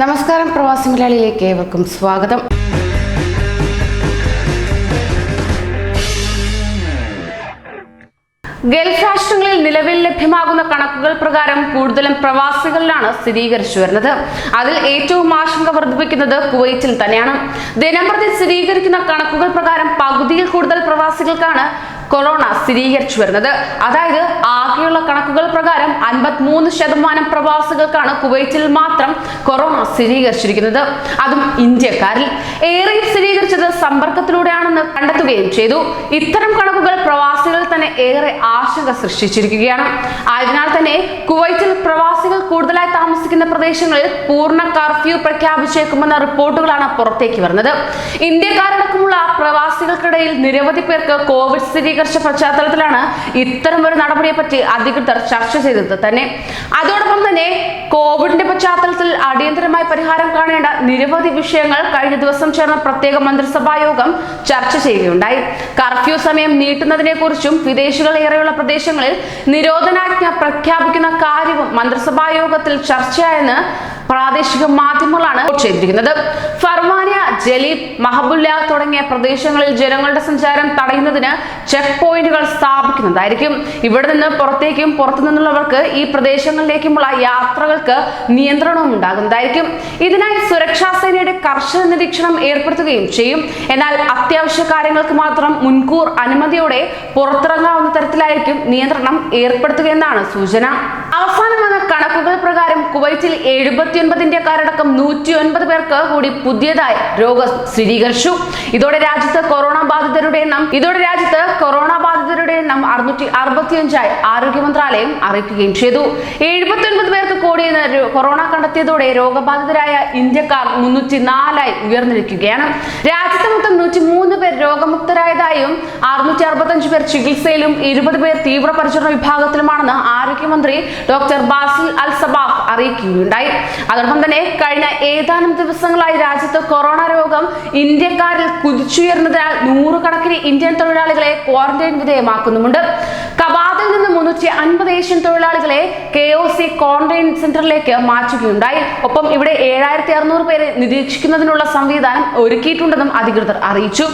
നമസ്കാരം പ്രവാസി മലയാളിയിലേക്ക് ഏവർക്കും സ്വാഗതം. ഗൾഫ് രാഷ്ട്രങ്ങളിൽ നിലവിൽ ലഭ്യമാകുന്ന കണക്കുകൾ പ്രകാരം കൂടുതലും പ്രവാസികളിലാണ് സ്ഥിരീകരിച്ചു വരുന്നത്. അതിൽ ഏറ്റവും ആശങ്ക വർദ്ധിപ്പിക്കുന്നത് കുവൈറ്റിൽ തന്നെയാണ്. ദിനംപ്രതി സ്ഥിരീകരിക്കുന്ന കണക്കുകൾ പ്രകാരം പകുതിയിൽ കൂടുതൽ പ്രവാസികൾക്കാണ് കൊറോണ സ്ഥിരീകരിച്ചു വരുന്നത്. അതായത് ആകെയുള്ള കണക്കുകൾ പ്രകാരം അൻപത്തിമൂന്ന് ശതമാനം പ്രവാസികൾക്കാണ് കുവൈറ്റിൽ മാത്രം കൊറോണ സ്ഥിരീകരിച്ചിരിക്കുന്നത്. അതും ഇന്ത്യക്കാരിൽ. സ്ഥിരീകരിച്ചത് സമ്പർക്കത്തിലൂടെയാണെന്ന് കണ്ടെത്തുകയും ചെയ്തു. ഇത്തരം കണക്കുകൾ പ്രവാസികൾ തന്നെ ഏറെ ആശങ്ക സൃഷ്ടിച്ചിരിക്കുകയാണ്. ആയതിനാൽ തന്നെ കുവൈറ്റിൽ പ്രവാസികൾ കൂടുതലായി താമസിക്കുന്ന പ്രദേശങ്ങളിൽ പൂർണ കർഫ്യൂ പ്രഖ്യാപിച്ചേക്കുമെന്ന റിപ്പോർട്ടുകളാണ് പുറത്തേക്ക് വരുന്നത്. ഇന്ത്യക്കാരടക്കമുള്ള പ്രവാസികൾക്കിടയിൽ നിരവധി പേർക്ക് കോവിഡ് സ്ഥിരീകരിച്ച പശ്ചാത്തലത്തിലാണ് ഇത്തരം ഒരു നടപടിയെ പറ്റി അധികൃതർ ചർച്ച ചെയ്തത് തന്നെ. അതോടൊപ്പം തന്നെ കോവിഡിന്റെ പശ്ചാത്തലത്തിൽ അടിയന്തരമായി പരിഹാരം കാണേണ്ട നിരവധി വിഷയങ്ങൾ കഴിഞ്ഞ ദിവസം ചേർന്ന പ്രത്യേക മന്ത്രിസഭാ യോഗം ചർച്ച ചെയ്യുകയുണ്ടായി. കർഫ്യൂ സമയം നീട്ടുന്നതിനെ കുറിച്ചും വിദേശികൾ ഏറെയുള്ള പ്രദേശങ്ങളിൽ നിരോധനാജ്ഞ പ്രഖ്യാപിക്കുന്ന കാര്യവും മന്ത്രിസഭാ യോഗത്തിൽ ചർച്ചയായെന്ന് പ്രാദേശിക മാധ്യമങ്ങളാണ് ചെയ്തിരിക്കുന്നത്. ഫർമാനിയ ജലീബ് മഹബുല്ല തുടങ്ങിയ പ്രദേശങ്ങളിൽ ജനങ്ങളുടെ സഞ്ചാരം തടയുന്നതിന് ചെക്ക് പോയിന്റുകൾ സ്ഥാപിക്കുന്നതായിരിക്കും. ഇവിടെ നിന്ന് പുറത്തേക്കും പുറത്തു നിന്നുള്ളവർക്ക് ഈ പ്രദേശങ്ങളിലേക്കുമുള്ള യാത്രകൾക്ക് നിയന്ത്രണവും ഉണ്ടാകുന്നതായിരിക്കും. ഇതിനായി സുരക്ഷാ സേനയുടെ കർശന നിരീക്ഷണം ഏർപ്പെടുത്തുകയും ചെയ്യും. എന്നാൽ അത്യാവശ്യ കാര്യങ്ങൾക്ക് മാത്രം മുൻകൂർ അനുമതിയോടെ പുറത്തിറങ്ങാവുന്ന തരത്തിലായിരിക്കും നിയന്ത്രണം ഏർപ്പെടുത്തുകയെന്നാണ് സൂചന. അവസാനം വന്ന കണക്കുകൾ പ്രകാരം കുവൈറ്റിൽ എഴുപത്തിയൊൻപത് ഇന്ത്യക്കാരടക്കം നൂറ്റി ഒൻപത് പേർക്ക് കൂടി പുതിയതായി രോഗം സ്ഥിരീകരിച്ചു. ഇതോടെ രാജ്യത്ത് കൊറോണ ബാധിതരുടെ എണ്ണം ഇതോടെ രാജ്യത്ത് കൊറോണ ബാധിതരുടെ എണ്ണം അറുന്നൂറ്റി അറുപത്തിയഞ്ചായി ആരോഗ്യ മന്ത്രാലയം അറിയിക്കുകയും ചെയ്തു. എഴുപത്തിയൊൻപത് പേർക്ക് കൂടി കൊറോണ കണ്ടെത്തിയതോടെ രോഗബാധിതരായ ഇന്ത്യക്കാർ മുന്നൂറ്റി നാലായി ഉയർന്നിരിക്കുകയാണ്. രാജ്യത്ത് മൊത്തം നൂറ്റി മൂന്ന് പേർ രോഗമുക്തരായതായും അറുന്നൂറ്റി അറുപത്തഞ്ച് പേർ ചികിത്സയിലും ഇരുപത് പേർ തീവ്രപരിചരണ വിഭാഗത്തിലുമാണെന്ന് ആരോഗ്യമന്ത്രി ഡോക്ടർ ബാസിൽ അൽ സബാഹ് അറിയിക്കുകയുണ്ടായി. അതോടൊപ്പം തന്നെ കഴിഞ്ഞ ഏതാനും ദിവസങ്ങളായി രാജ്യത്ത് കൊറോണ രോഗം ഇന്ത്യക്കാരിൽ കുതിച്ചുയർന്നതിനാൽ നൂറുകണക്കിന് ഇന്ത്യൻ തൊഴിലാളികളെ ക്വാറന്റൈൻ വിധേയമാക്കുന്നുമുണ്ട്. കബാദിൽ നിന്ന് മുന്നൂറ്റി അൻപത് ഏഷ്യൻ തൊഴിലാളികളെ കെ ഒ സി ക്വാറന്റൈൻ സെന്ററിലേക്ക് മാറ്റുകയുണ്ടായി. ഒപ്പം ഇവിടെ ഏഴായിരത്തി അറുന്നൂറ് പേരെ നിരീക്ഷിക്കുന്നതിനുള്ള സംവിധാനം ഒരുക്കിയിട്ടുണ്ടെന്നും അധികൃതർ അറിയിച്ചു.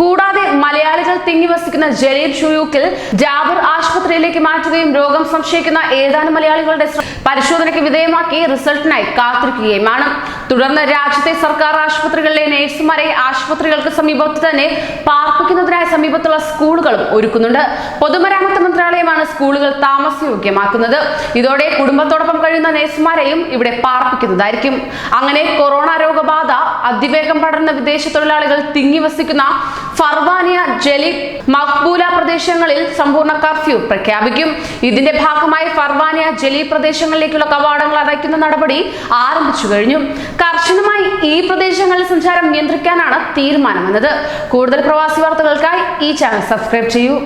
കൂടാതെ മലയാളികൾ തിങ്ങി വസിക്കുന്ന ജലീബ് ഷുയൂക്കിൽ ജാബർ ആശുപത്രിയിലേക്ക് മാറ്റുകയും രോഗം സംശയിക്കുന്ന ഏതാനും മലയാളികളുടെ പരിശോധനയ്ക്ക് വിധേയമാക്കി റിസൾട്ടിനായി കാത്തിരിക്കുകയുമാണ്. തുടർന്ന് രാജ്യത്തെ സർക്കാർ ആശുപത്രികളിലെ നഴ്സുമാരെ ആശുപത്രികൾക്ക് സമീപത്ത് തന്നെ പാർപ്പിക്കുന്നതിനായി സമീപത്തുള്ള സ്കൂളുകളും ഒരുക്കുന്നുണ്ട്. പൊതുമരാമത്ത് മന്ത്രാലയമാണ് സ്കൂളുകൾ താമസയോഗ്യമാക്കുന്നത്. ഇതോടെ കുടുംബത്തോടൊപ്പം കഴിയുന്ന നഴ്സുമാരെയും ഇവിടെ പാർപ്പിക്കുന്നതായിരിക്കും. അങ്ങനെ കൊറോണ രോഗബാധ അതിവേഗം പടർന്ന വിദേശ തൊഴിലാളികൾ തിങ്ങി വസിക്കുന്ന ഫർവാനിയ ജലി മക്ബൂല പ്രദേശങ്ങളിൽ സമ്പൂർണ കർഫ്യൂ പ്രഖ്യാപിക്കും. ഇതിന്റെ ഭാഗമായി ഫർവാനിയ ജലി പ്രദേശങ്ങളിലേക്കുള്ള കവാടങ്ങൾ അടയ്ക്കുന്ന നടപടി ആരംഭിച്ചു കഴിഞ്ഞു. കർശനമായി ഈ പ്രദേശങ്ങളിൽ സഞ്ചാരം നിയന്ത്രിക്കാനാണ് തീരുമാനമെന്നത്. കൂടുതൽ പ്രവാസി വാർത്തകൾക്കായി ഈ ചാനൽ സബ്സ്ക്രൈബ് ചെയ്യൂ.